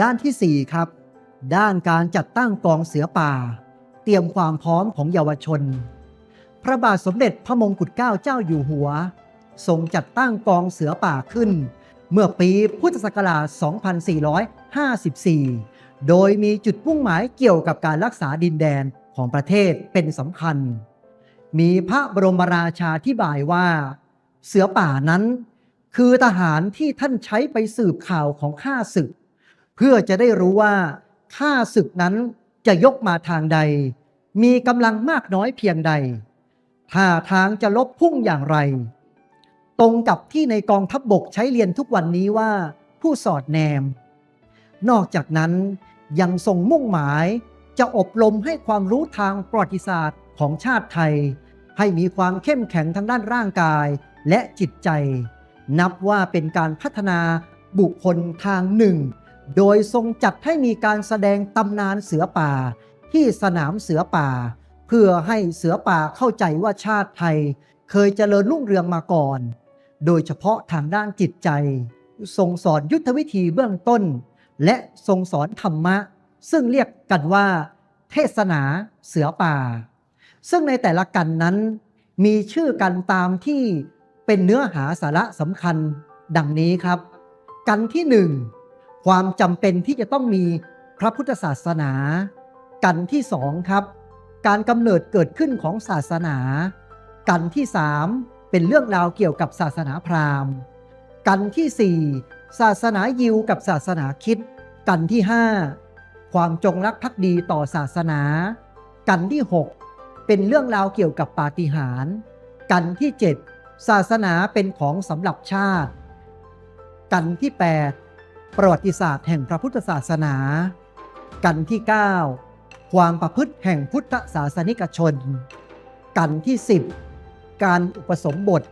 ด้านที่ 4 ครับ ด้านการจัดตั้งกองเสือป่า เตรียมความพร้อมของเยาวชน พระบาทสมเด็จพระมงกุฎเกล้าเจ้าอยู่หัวทรงจัดตั้งกองเสือป่าขึ้น เมื่อปีพุทธศักราช 2454 โดยมีจุดมุ่งหมายเกี่ยวกับการรักษาดินแดนของประเทศเป็นสำคัญ มีพระบรมราชาธิบายว่า เสือป่านั้น คือทหารที่ท่านใช้ไปสืบข่าวของข้าศึก พื่อจะได้รู้ว่าข้าศึกนั้นจะยกมาทางใด มีกำลังมากน้อยเพียงใดท่าทางจะลบพุ่งอย่างไร ตรงกับที่ในกองทัพบบกใช้เรียนทุกวันนี้ว่าผู้สอดแนม นอกจากนั้นยังทรงมุ่งหมายจะอบรมให้ความรู้ทางประวัติศาสตร์ของชาติไทย ให้มีความเข้มแข็งทางด้านร่างกายและจิตใจ นับว่าเป็นการพัฒนาบุคคลทางหนึ่ง โดยทรงจัดให้มีการแสดงตำนานเสือป่า ที่สนามเสือป่า เพื่อให้เสือป่าเข้าใจว่าชาติไทย เคยเจริญรุ่งเรืองมาก่อน โดยเฉพาะทางด้านจิตใจ ทรงสอนยุทธวิธีเบื้องต้น และทรงสอนธรรมะ ซึ่งเรียกกันว่า เทศนาเสือป่า ซึ่งในแต่ละกันนั้น มีชื่อกันตามที่เป็นเนื้อหาสาระสำคัญ ดังนี้ครับ กันที่หนึ่ง ความจำเป็นที่จะต้องมีพระพุทธศาสนา กันที่สองครับ การกำเนิดเกิดขึ้นของศาสนา กันที่สามเป็นเรื่องราวเกี่ยวกับศาสนาพราหมณ์ กันที่สี่ศาสนายิวกับศาสนาคิด กันที่ห้าความจงรักภักดีต่อศาสนา กันที่หกเป็นเรื่องราวเกี่ยวกับปาฏิหาริย์กันที่เจ็ดศาสนาเป็นของสำหรับชาติ กันที่8ปด ประวัติศาสตร์แห่งพระพุทธศาสนา กันที่ 9 ความประพฤติแห่งพุทธศาสนิกชน กันที่ 10 การอุปสมบท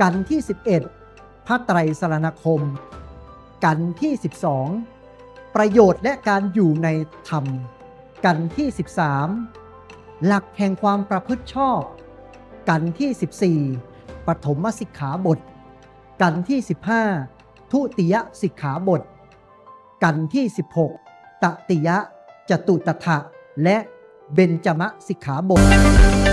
กันที่ 11 พระไตรสรณคม กันที่ 12 ประโยชน์และการอยู่ในธรรม กันที่ 13 หลักแห่งความประพฤติชอบ กันที่ 14 ปฐมสิกขาบท กันที่ 15 ทุติยสิกขาบท กันที่ 16 ตติยะจตุตถะและเบญจมะสิกขาบท